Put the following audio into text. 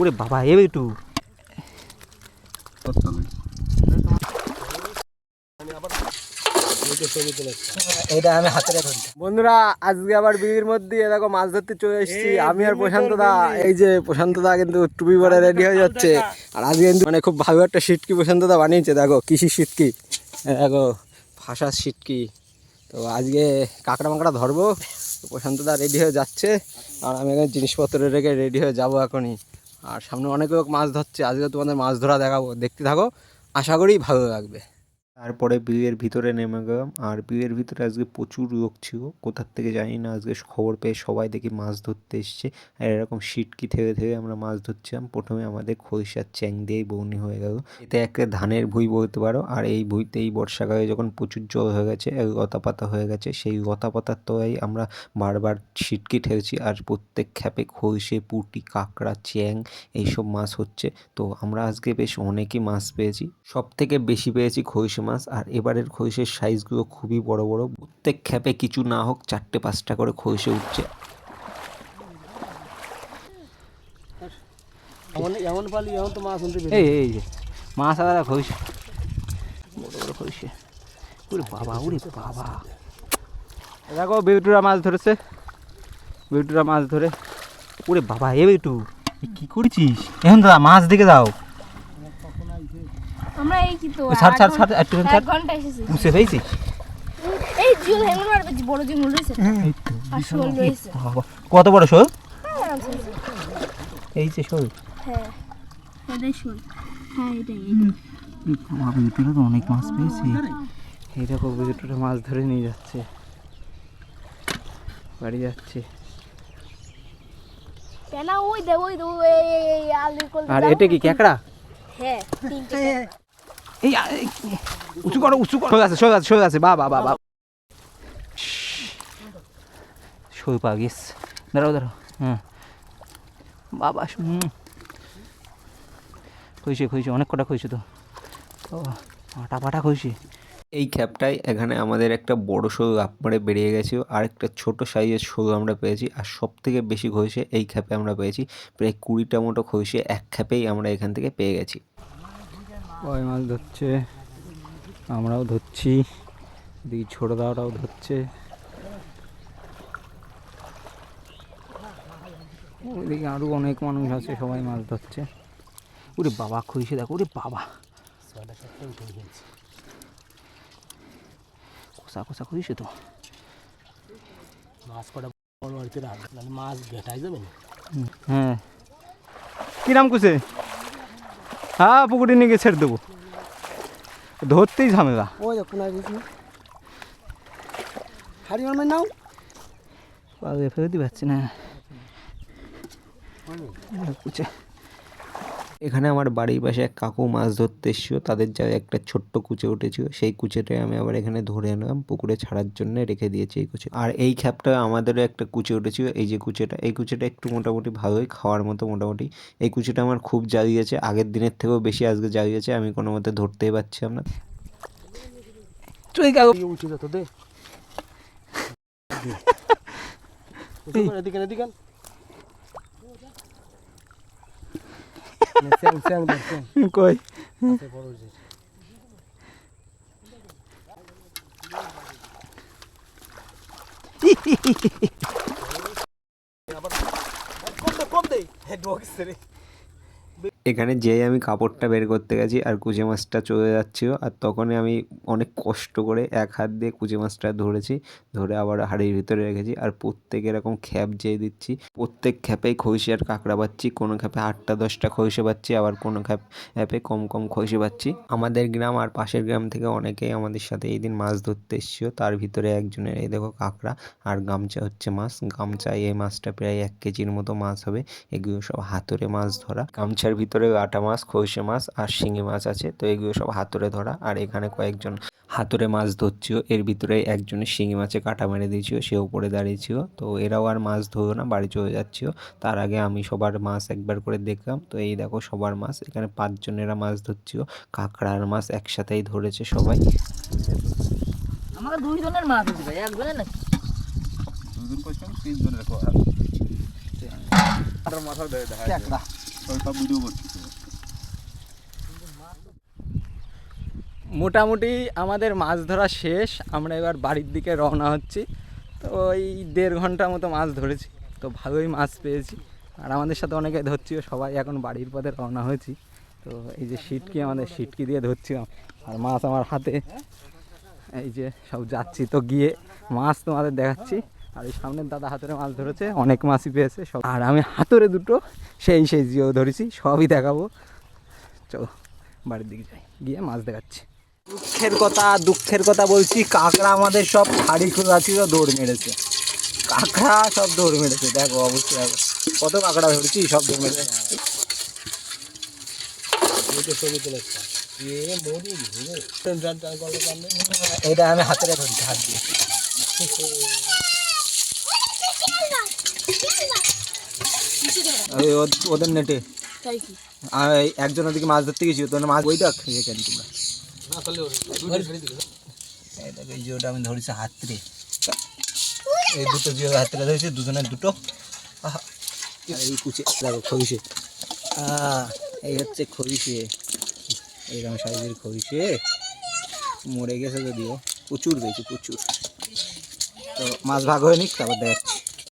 ওরে বাবা এ একটু। এটা আমি হাতে বন্ধুরা আজকে আবার বিড়ির মধ্যে দেখো মাছ ধরতে চলে এসেছি। আমি আর প্রশান্ত দা এই যে প্রশান্ত দা কিন্তু টুপি পরে রেডি হয়ে যাচ্ছে। আর আজকে কিন্তু মানে খুব ভালো একটা সিটকি প্রশান্ত দা বানিয়েছে দেখো কৃষি সিটকি। দেখো ফাঁসার সিটকি। তো আজকে কাঁকড়া মাকড়া ধরবো। তো প্রশান্ত দা রেডি হয়ে যাচ্ছে। আর আমি এখানে জিনিসপত্র রেখে রেডি হয়ে যাব এখনই। আর সামনে অনেক লোক মাছ ধরছে। আজকে তোমাদের মাছ ধরা দেখাবো। দেখতে থাকো। আশা করি ভালো লাগবে। তারপরে বিয়ের ভিতরে নেমে গেলাম। আর বিয়ের ভিতরে আজকে প্রচুর লোক ছিল। কোথার থেকে জানি না, আজকে খবর পেয়ে সবাই দেখি মাছ ধরতে এসছে। আর এরকম সিটকি থেকে থেকে আমরা মাছ ধরছিলাম। প্রথমে আমাদের খরিষার চ্যাং দিয়েই বৌনি হয়ে গেল। এতে একটা ধানের ভুঁই বলতে পারো। আর এই ভুঁইতে এই বর্ষাকালে যখন প্রচুর জল হয়ে গেছে লতা পাতা হয়ে গেছে, সেই লতা পাতার তলায় আমরা বারবার সিটকি ঠেলছি। আর প্রত্যেক খ্যাপে খরিষে পুটি, কাঁকড়া, চ্যাং এইসব মাছ হচ্ছে। তো আমরা আজকে বেশ অনেকই মাছ পেয়েছি। সব থেকে বেশি পেয়েছি খরিষে মাছ আর এবারের খরিষের সাইজগুলো খুবই বড় বড়। প্রত্যেক খ্যাপে কিছু না হোক চারটে পাঁচটা করে খরিষে উঠছে। মাছ শুনতে এই এই যে মাছ আলাদা খইস বড় বড় খইসে ওরে বাবা ওরে বাবা। দেখো বেউটুরা মাছ ধরেছে। বেউটুরা মাছ ধরে। ওরে বাবা এ বেটু কি করছিস? এখন দাদা মাছ দেখে দাও আমরা এই কি তো ওই ছাড় ছাড় ছাড় একটু ছাড়। ঘণ্টা এসেছি। উঠছে পেয়েছিস এই জিও হেঙ্গল মারবে বড় জিও রয়েছে আর শোল রয়েছে। কত বড় শোল? হ্যাঁ। এই যে শোল। হ্যাঁ এটাই শোল। হ্যাঁ এটাই আমার বেউটুরা তো অনেক মাছ পেয়েছি। এই দেখো বেউটুরা মাছ ধরে নিয়ে যাচ্ছে। বাড়ি যাচ্ছে। কেন ওই দে ওই দে ওই এই এই আলু কল আর এটা কি ক্যাকড়া? হ্যাঁ তিনটে এই উঁচু করো উঁচু করো। আছে সই আছে সই আছে বা বা বা সই পা গেছ দাঁড়াও দাঁড়াও। হ্যাঁ। বাবা হুম। খুঁজছে খুঁজছে অনেক কটা খুঁজছে তো। আটা পাটা খুঁজছে এই খ্যাপটায় এখানে আমাদের একটা বড় শোল আপমারে বেরিয়ে গেছে আর একটা ছোট সাইজের শোল আমরা পেয়েছি আর সব থেকে বেশি খইসে এই খ্যাপে আমরা পেয়েছি। প্রায় কুড়িটা মতো খইসে এক খ্যাপেই আমরা এখান থেকে পেয়ে গেছি। কয় মাছ ধরছে? আমরাও ধরছি। দিদি ছোট দাওটাও ধরছে। ওইদিকে আরও অনেক মানুষ আছে সবাই মাছ ধরছে। ওরে বাবা খুঁজছে দেখো ওরে বাবা। কোসা কোসা খুঁজছে তো। মাছ কটা বড় মাছ ঘেটাই যাবে হ্যাঁ। কি নাম কুসে হ্যাঁ পুকুরে নিয়ে গিয়ে ছেড়ে দেবো। ধরতেই ঝামেলা। ওই দেখো না হাড়ি মারবে নাও। পাবে ফেরত পারছি না। কুচে এখানে আমার বাড়ির পাশে এক কাকু মাছ ধরতে এসেছিল তাদের যা একটা ছোট্ট কুচে উঠেছিল। সেই কুচেটাই আমি আবার এখানে ধরে আনলাম পুকুরে ছাড়ার জন্য রেখে দিয়েছি এই কুচে। আর এই খ্যাপটা আমাদেরও একটা কুচে উঠেছিল এই যে কুচেটা এই কুচেটা একটু মোটামুটি ভালোই খাওয়ার মতো মোটামুটি। এই কুচেটা আমার খুব জ্বালিয়েছে আগের দিনের থেকেও বেশি আজকে জ্বালিয়েছে আমি কোনো মতে ধরতেই পারছিলাম না। উঠে যেত দে। এদিকে এদিকে কই কম দে হেড বক্স রে এখানে যেই আমি কাপড়টা বের করতে গেছি আর কুচে মাছটা চলে যাচ্ছিল, আর তখনই আমি অনেক কষ্ট করে এক হাত দিয়ে কুচে মাছটা ধরেছি, ধরে আবার হাড়ির ভিতরে রেখেছি, আর প্রত্যেক এরকম খ্যাপ যেয়ে দিচ্ছি। প্রত্যেক খ্যাপেই খইসে আর কাঁকড়া পাচ্ছি, কোনো খ্যাপে আটটা, দশটা খইসে পাচ্ছি, আবার কোনো খ্যাপ, খ্যাপে কম কম খইসে পাচ্ছি। আমাদের গ্রাম আর পাশের গ্রাম থেকে অনেকেই আমাদের সাথে এই দিন মাছ ধরতে এসেছিল, তার ভিতরে একজনের, এই দেখো কাঁকড়া আর গামছা হচ্ছে মাছ, গামছায় এই মাছটা প্রায় এক কেজির মতো মাছ হবে, এগুলো সব হাতরে মাছ ধরা। গামছার ভিতরে আটা মাছ খইসে মাছ আর শিঙি মাছ আছে। তো এগুলো সব হাতরে ধরা। আর এখানে কয়েকজন হাতরে মাছ ধরছিও। এর ভিতরে একজনের শিঙি মাছে কাটা মেরে দিয়েছিল সে উপরে দাঁড়িয়েছিল তো এরাও আর মাছ ধরো না বাড়ি চলে যাচ্ছিল তার আগে আমি সবার মাছ একবার করে দেখলাম। তো এই দেখো সবার মাছ। এখানে পাঁচজনেরা মাছ ধরছিল কাঁকড়া আর মাছ একসাথেই ধরেছে সবাই। আমাকে দুই জনের মাছ হয়েছে ভাই একজনের নাকি? ক্যাকড়া মোটামুটি আমাদের মাছ ধরা শেষ, আমরা এবার বাড়ির দিকে রওনা হচ্ছি। তো ওই দেড় ঘণ্টার মতো মাছ ধরেছি, তো ভালোই মাছ পেয়েছি। আর আমাদের সাথে অনেকে ধরছিও, সবাই এখন বাড়ির পথে রওনা হয়েছি। তো এই যে সিটকি, আমাদের সিটকি দিয়ে ধরছিলাম। আর মাছ আমার হাতে, এই যে সব যাচ্ছি তো গিয়ে মাছ তোমাদের দেখাচ্ছি। আর এই সামনের দাদা হাতরে মাছ ধরেছে, অনেক মাছই পেয়েছে সব। আর আমি হাতুড়ে দুটো, সেই সেই জিও ধরেছি, সবই দেখাবো। চলো, বাড়ির দিকে যাই, গিয়ে মাছ দেখাচ্ছি। দুঃখের কথা দুঃখের কথা বলছি কাঁকড়া আমাদের সব হাড়ি খোলা ছিল দৌড় মেরেছে। কাঁকড়া সব দৌড় মেরেছে দেখো অবশ্যই দেখো। কত কাঁকড়া ধরেছি সব দৌড় মেরেছে। এটা আমি হাতের ধরছি হাত দিয়ে। ওদের নেটে। একজন ওদিকে মাছ ধরতে গেছি তোর মাছ ওই দেখ তোমরা। এই এই যে ওটা আমি ধরেছি হাতরে এই দুটো যে হাতরে ধরেছি দুজনের দুটো। এই কুচে দেখো এই হচ্ছে খরিষে এইরকম সাইজের মরে গেছে যদিও। প্রচুর পেয়েছি প্রচুর। তো মাছ ভাগ হয়ে নিক তারপর দেখ